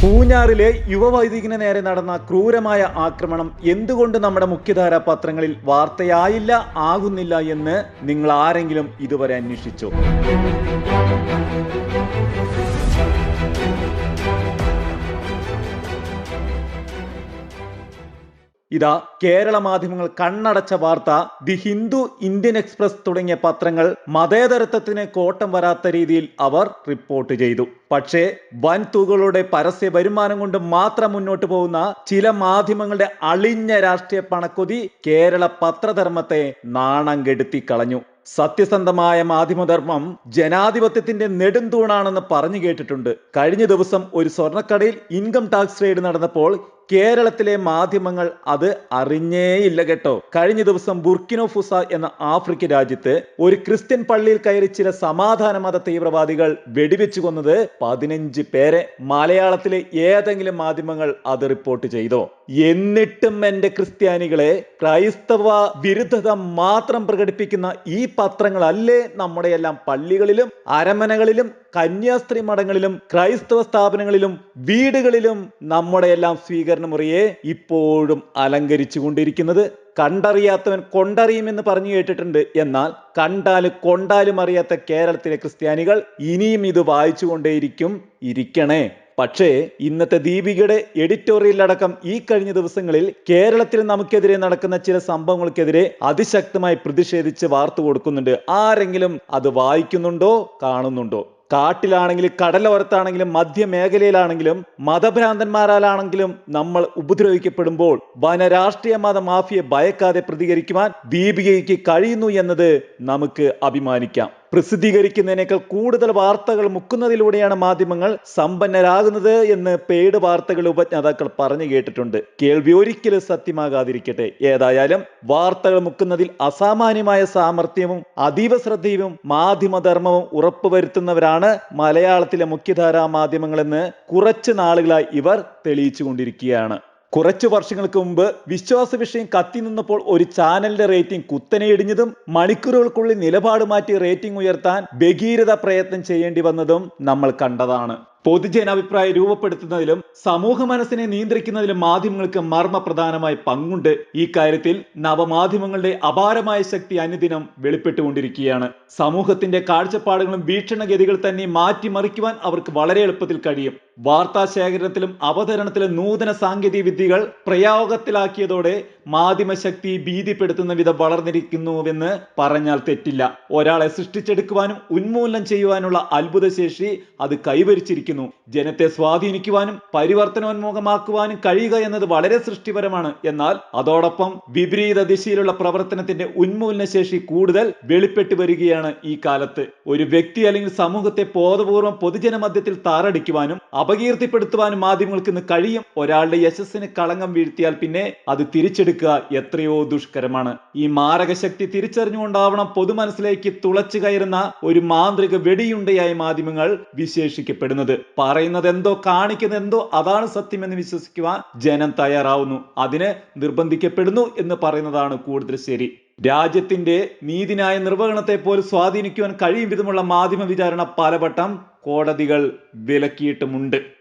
പൂഞ്ഞാറിലെ യുവവൈദികന് നേരെ നടന്ന ക്രൂരമായ ആക്രമണം എന്തുകൊണ്ട് നമ്മുടെ മുഖ്യധാര പത്രങ്ങളിൽ വാർത്തയായില്ല ആകുന്നില്ല എന്ന് നിങ്ങൾ ആരെങ്കിലും ഇതുവരെ അന്വേഷിച്ചോ? ഇതാ കേരള മാധ്യമങ്ങൾ കണ്ണടച്ച വാർത്ത ദി ഹിന്ദു ഇന്ത്യൻ എക്സ്പ്രസ് തുടങ്ങിയ പത്രങ്ങൾ മതേതരത്വത്തിന് കോട്ടം വരാത്ത രീതിയിൽ അവർ റിപ്പോർട്ട് ചെയ്തു. പക്ഷേ വൻ തുകളുടെ പരസ്യ വരുമാനം കൊണ്ട് മാത്രം മുന്നോട്ട് പോകുന്ന ചില മാധ്യമങ്ങളുടെ അളിഞ്ഞ രാഷ്ട്രീയ പണക്കൊതി കേരള പത്രധർമ്മത്തെ നാണം കെടുത്തി കളഞ്ഞു സത്യസന്ധമായ മാധ്യമധർമ്മം ജനാധിപത്യത്തിന്റെ നെടുന്തൂണാണെന്ന് പറഞ്ഞു കേട്ടിട്ടുണ്ട്. കഴിഞ്ഞ ദിവസം ഒരു സ്വർണക്കടയിൽ ഇൻകം ടാക്സ് റെയ്ഡ് നടന്നപ്പോൾ കേരളത്തിലെ മാധ്യമങ്ങൾ അത് അറിഞ്ഞേയില്ല കേട്ടോ. കഴിഞ്ഞ ദിവസം ബുർക്കിനോ ഫുസ എന്ന ആഫ്രിക്ക രാജ്യത്ത് ഒരു ക്രിസ്ത്യൻ പള്ളിയിൽ കയറി ചില സമാധാന മത തീവ്രവാദികൾ വെടിവെച്ചു കൊന്നത് പതിനഞ്ച് പേരെ മലയാളത്തിലെ ഏതെങ്കിലും മാധ്യമങ്ങൾ അത് റിപ്പോർട്ട് ചെയ്തോ. എന്നിട്ടും എന്റെ ക്രിസ്ത്യാനികളെ ക്രൈസ്തവ വിരുദ്ധത മാത്രം പ്രകടിപ്പിക്കുന്ന ഈ പത്രങ്ങളല്ലേ നമ്മുടെ എല്ലാം പള്ളികളിലും അരമനകളിലും കന്യാസ്ത്രീ മഠങ്ങളിലും ക്രൈസ്തവ സ്ഥാപനങ്ങളിലും വീടുകളിലും നമ്മുടെ എല്ലാം സ്വീകരണ മുറിയെ ഇപ്പോഴും അലങ്കരിച്ചു കൊണ്ടിരിക്കുന്നത് കണ്ടറിയാത്തവൻ കൊണ്ടറിയുമെന്ന് പറഞ്ഞു കേട്ടിട്ടുണ്ട്. എന്നാൽ കണ്ടാൽ കൊണ്ടാലും അറിയാത്ത കേരളത്തിലെ ക്രിസ്ത്യാനികൾ ഇനിയും ഇത് വായിച്ചുകൊണ്ടേയിരിക്കും ഇരിക്കണേ. പക്ഷേ ഇന്നത്തെ ദീപികയുടെ എഡിറ്റോറിയലടക്കം ഈ കഴിഞ്ഞ ദിവസങ്ങളിൽ കേരളത്തിൽ നമുക്കെതിരെ നടക്കുന്ന ചില സംഭവങ്ങൾക്കെതിരെ അതിശക്തമായി പ്രതിഷേധിച്ച് വാർത്ത കൊടുക്കുന്നുണ്ട്. ആരെങ്കിലും അത് വായിക്കുന്നുണ്ടോ കാണുന്നുണ്ടോ? കാട്ടിലാണെങ്കിലും കടലോരത്താണെങ്കിലും മധ്യമേഖലയിലാണെങ്കിലും മതഭ്രാന്തന്മാരാലാണെങ്കിലും നമ്മൾ ഉപദ്രവിക്കപ്പെടുമ്പോൾ വനരാഷ്ട്രീയ മത മാഫിയെ ഭയക്കാതെ പ്രതികരിക്കുവാൻ ദീപികയ്ക്ക് കഴിയുന്നു എന്നത് നമുക്ക് അഭിമാനിക്കാം. പ്രസിദ്ധീകരിക്കുന്നതിനേക്കാൾ കൂടുതൽ വാർത്തകൾ മുക്കുന്നതിലൂടെയാണ് മാധ്യമങ്ങൾ സമ്പന്നരാകുന്നത് എന്ന് പെയ്ഡ് വാർത്തകൾ ഉപജ്ഞാതാക്കൾ പറഞ്ഞു കേട്ടിട്ടുണ്ട്. കേൾവി ഒരിക്കലും സത്യമാകാതിരിക്കട്ടെ. ഏതായാലും വാർത്തകൾ മുക്കുന്നതിൽ അസാമാന്യമായ സാമർഥ്യവും അതീവ ശ്രദ്ധയും മാധ്യമധർമ്മവും ഉറപ്പുവരുത്തുന്നവരാണ് മലയാളത്തിലെ മുഖ്യധാരാ മാധ്യമങ്ങളെന്ന് കുറച്ച് നാളുകളായി ഇവർ തെളിയിച്ചു കൊണ്ടിരിക്കുകയാണ് കുറച്ചു വർഷങ്ങൾക്ക് മുമ്പ് വിശ്വാസ വിഷയം കത്തി നിന്നപ്പോൾ ഒരു ചാനലിന്റെ റേറ്റിംഗ് കുത്തനെ ഇടിഞ്ഞതും മണിക്കൂറുകൾക്കുള്ളിൽ നിലപാട് മാറ്റി റേറ്റിംഗ് ഉയർത്താൻ ഭഗീരഥ പ്രയത്നം ചെയ്യേണ്ടി വന്നതും നമ്മൾ കണ്ടതാണ്. പൊതുജനാഭിപ്രായം രൂപപ്പെടുത്തുന്നതിലും സമൂഹ മനസ്സിനെ നിയന്ത്രിക്കുന്നതിലും മാധ്യമങ്ങൾക്ക് മർമ്മപ്രധാനമായ പങ്കുണ്ട്. ഈ കാര്യത്തിൽ നവമാധ്യമങ്ങളുടെ അപാരമായ ശക്തി അനുദിനം വെളിപ്പെട്ടുകൊണ്ടിരിക്കുകയാണ്. സമൂഹത്തിന്റെ കാഴ്ചപ്പാടുകളും വീക്ഷണഗതികൾ തന്നെ മാറ്റിമറിക്കുവാൻ അവർക്ക് വളരെ എളുപ്പത്തിൽ കഴിയും. വാർത്താ ശേഖരണത്തിലും അവതരണത്തിലും നൂതന സാങ്കേതിക വിദ്യകൾ പ്രയോഗത്തിലാക്കിയതോടെ മാധ്യമ ശക്തി ഭീതിപ്പെടുത്തുന്ന വിധം വളർന്നിരിക്കുന്നുവെന്ന് പറഞ്ഞാൽ തെറ്റില്ല. ഒരാളെ സൃഷ്ടിച്ചെടുക്കുവാനും ഉന്മൂലനം ചെയ്യുവാനുള്ള അത്ഭുതശേഷി അത് കൈവരിച്ചിരിക്കുന്നു. ജനത്തെ സ്വാധീനിക്കുവാനും പരിവർത്തനോന്മുഖമാക്കുവാനും കഴിയുക എന്നത് വളരെ സൃഷ്ടിപരമാണ്. എന്നാൽ അതോടൊപ്പം വിപരീത ദിശയിലുള്ള പ്രവർത്തനത്തിന്റെ ഉന്മൂലന ശേഷി കൂടുതൽ വെളിപ്പെട്ടു വരികയാണ് ഈ കാലത്ത്. ഒരു വ്യക്തി അല്ലെങ്കിൽ സമൂഹത്തെ ബോധപൂർവം പൊതുജന മധ്യത്തിൽ താറടിക്കുവാനും അപകീർത്തിപ്പെടുത്തുവാനും മാധ്യമങ്ങൾക്ക് ഇന്ന് കഴിയും. ഒരാളുടെ യശസ്സിന് കളങ്കം വീഴ്ത്തിയാൽ പിന്നെ അത് തിരിച്ചെടുക്കുക എത്രയോ ദുഷ്കരമാണ്. ഈ മാരകശക്തി തിരിച്ചറിഞ്ഞുകൊണ്ടാവണം പൊതുമനസ്സിലേക്ക് തുളച്ചു കയറുന്ന ഒരു മാന്ത്രിക വെടിയുണ്ടയായി മാധ്യമങ്ങൾ വിശേഷിക്കപ്പെടുന്നത്. പറയുന്നത് എന്തോ കാണിക്കുന്ന എന്തോ അതാണ് സത്യമെന്ന് വിശ്വസിക്കുവാൻ ജനം തയ്യാറാവുന്നു. അതിനെ നിർബന്ധിക്കപ്പെടുന്നു എന്ന് പറയുന്നതാണ് കൂടുതൽ ശരി. രാജ്യത്തിന്റെ നീതിനായ നിർവഹണത്തെ പോലും സ്വാധീനിക്കുവാൻ കഴിയും വിധമുള്ള മാധ്യമ വിചാരണ പലവട്ടം കോടതികൾ വിലക്കിയിട്ടുമുണ്ട്.